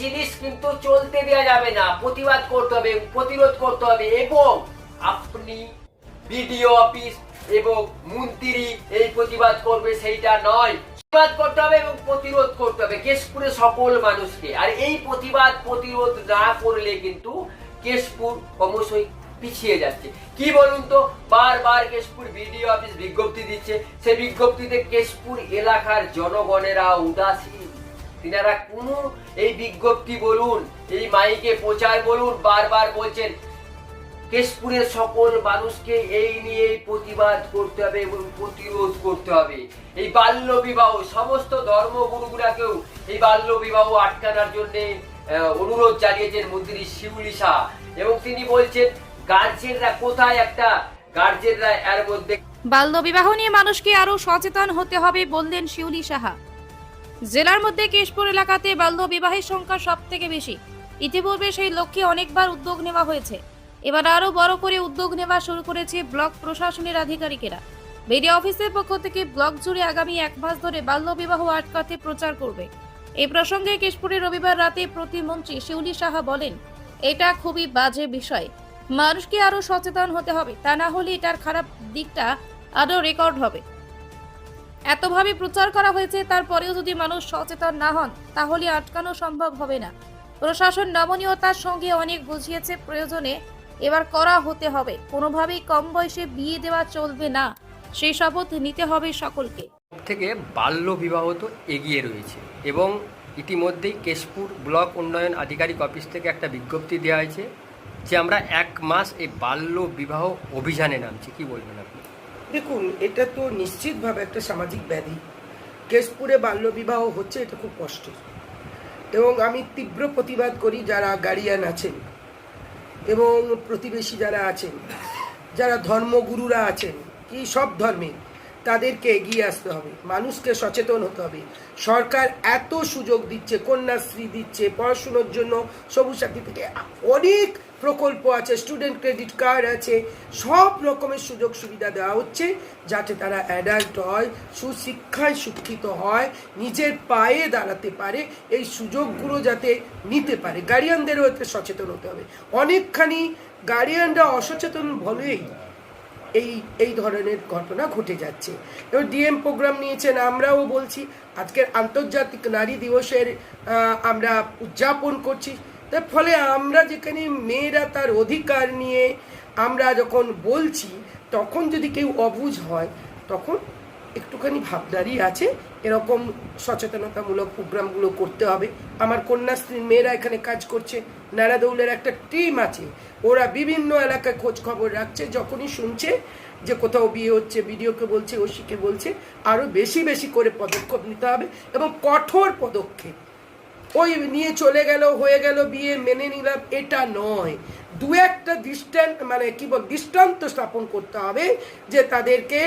জিনিস কিন্তু চলতে দেওয়া যাবে না, প্রতিবাদ করতে হবে, প্রতিরোধ করতে হবে এবং আপনি বিডিও অফিস এবং মন্ত্রী এই প্রতিবাদ করবে সেইটা নয়। প্রতিবাদ করতে হবে এবং প্রতিরোধ করতে হবে কেশপুরে সকল মানুষকে। আর এই প্রতিবাদ, প্রতিরোধ না করলে কিন্তু কেশপুর ক্রমশই পিছিয়ে যাচ্ছে। কি বলুন তো? বারবার কেশপুর বিডিও অফিস বিজ্ঞপ্তি দিচ্ছে। সেই বিজ্ঞপ্তিতে কেশপুর এলাকার জনগণেরা উদাসীন তিনারা কোনো এই বিজ্ঞপ্তি বলুন, এই মাইকে প্রচার বলুন, বারবার বলছেন, কেশপুরের সকল মানুষকে এই নিয়ে প্রতিবাদ করতে হবে এবং প্রতিরোধ করতে হবে। এই বাল্য বিবাহ সমস্ত ধর্মগুরুগুলাকেও এই বাল্য বিবাহ আটকানোর জন্য অনুরোধ জানিয়েছেন মন্ত্রী শিউলি শাহ। এবং তিনি বলছেন, গার্জেনরা কোথায় একটা? গার্জেনরা এর মধ্যে বাল্যবিবাহ নিয়ে মানুষকে আরও সচেতন হতে হবে বললেন শিউলি সাহা। জেলার মধ্যে কেশপুর এলাকাতে বাল্য বিবাহের সংখ্যা সব থেকে বেশি। ইতিপূর্বে সেই লক্ষ্যে অনেকবার উদ্যোগ নেওয়া হয়েছে। এবার আরও বড় করে উদ্যোগ নেওয়া শুরু করেছে ব্লক প্রশাসনের আধিকারিকেরা। বিডিও অফিসের পক্ষ থেকে ব্লক জুড়ে আগামী এক মাস ধরে বাল্য বিবাহ আটকাতে প্রচার করবে। এই প্রসঙ্গে কেশপুরে রবিবার রাতে প্রতিমন্ত্রী শিউলি সাহা বলেন, এটা খুবই বাজে বিষয়। মানুষকে আরও সচেতন হতে হবে। তা না হলে এটার খারাপ দিকটা আরও রেকর্ড হবে। এতভাবে প্রচার করা হয়েছে, তারপরেও যদি মানুষ সচেতন না হন, তাহলে আটকানো সম্ভব হবে না। প্রশাসন নমনীয়তার সঙ্গে অনেক বুঝিয়েছে, প্রয়োজনে এবার করা হতে হবে। কোনোভাবেই কম বয়সে বিয়ে দেওয়া চলবে না। সেই শপথ নিতে হবে সকলকে। থেকে বাল্য বিবাহ তো এগিয়ে রয়েছে এবং ইতিমধ্যেই কেশপুর ব্লক উন্নয়ন আধিকারিক অফিস থেকে একটা বিজ্ঞপ্তি দেওয়া হয়েছে যে আমরা এক মাস এই বাল্য বিবাহ অভিযানে নামছি। কি বলবেন আপনি? দেখুন, এটা তো নিশ্চিতভাবে একটা সামাজিক ব্যাধি। কেশপুরে বাল্যবিবাহ হচ্ছে, এটা খুব কষ্টের। এবং আমি তীব্র প্রতিবাদ করি যারা গার্ডিয়ান আছেন এবং প্রতিবেশী যারা আছেন, যারা ধর্মগুরুরা আছেন, কি সব ধর্মে। তাদেরকে এগিয়ে আসতে হবে, মানুষকে সচেতন হতে হবে। সরকার এত সুযোগ দিচ্ছে, কন্যাশ্রী দিচ্ছে, পড়াশুনোর জন্য সবুজ সাথী থেকে, অনেক প্রকল্প আছে স্টুডেন্ট ক্রেডিট কার্ড আছে, সব রকমের সুযোগ সুবিধা দেওয়া হচ্ছে যাতে তারা অ্যাডাল্ট হয়, সুশিক্ষায় শিক্ষিত হয়, নিজের পায়ে দাঁড়াতে পারে, এই সুযোগগুলো যাতে নিতে পারে। গার্ডিয়ানদেরও এতে সচেতন হতে হবে। অনেকখানি গার্ডিয়ানরা অসচেতন বলেই এই এই ধরনের ঘটনা ঘটে যাচ্ছে। এবার ডিএম প্রোগ্রাম নিয়েছেন, আমরাও বলছি, আজকের আন্তর্জাতিক নারী দিবসের আমরা উদযাপন করছি। তার ফলে আমরা যেখানে মেয়েরা তার অধিকার নিয়ে আমরা যখন বলছি, তখন যদি কেউ অবুঝ হয়, তখন একটুখানি ভাবনারই আছে। এরকম সচেতনতামূলক প্রোগ্রামগুলো করতে হবে। আমার কন্যাশ্রীর মেয়েরা এখানে কাজ করছে। নারাদৌলের একটা টিম আছে। ওরা বিভিন্ন এলাকায় খোঁজ খবর রাখছে, যখনই শুনছে যে কোথাও বিয়ে হচ্ছে, বিডিওকে বলছে, ওসিকে বলছে আরও বেশি বেশি করে পদক্ষেপ নিতে হবে এবং কঠোর পদক্ষেপ। ওই নিয়ে চলে গেল, হয়ে গেল, বিয়ে মেনে নিলাম, এটা নয়। দু একটা দৃষ্টান্ত মানে কি বল, দৃষ্টান্ত স্থাপন করতে হবে যে তাদেরকে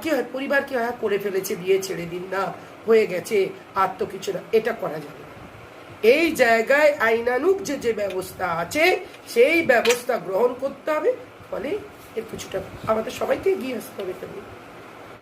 কি হয়, পরিবার কি হয়, করে ফেলেছে, বিয়ে ছেড়ে দিন, না, হয়ে গেছে, আর তো কিছু না, এটা করা যাবে। এই জায়গায় আইনানুক যে যে ব্যবস্থা আছে, সেই ব্যবস্থা গ্রহণ করতে হবে, ফলে এর কিছুটা আমাদের সবাইকে এগিয়ে আসতে হবে।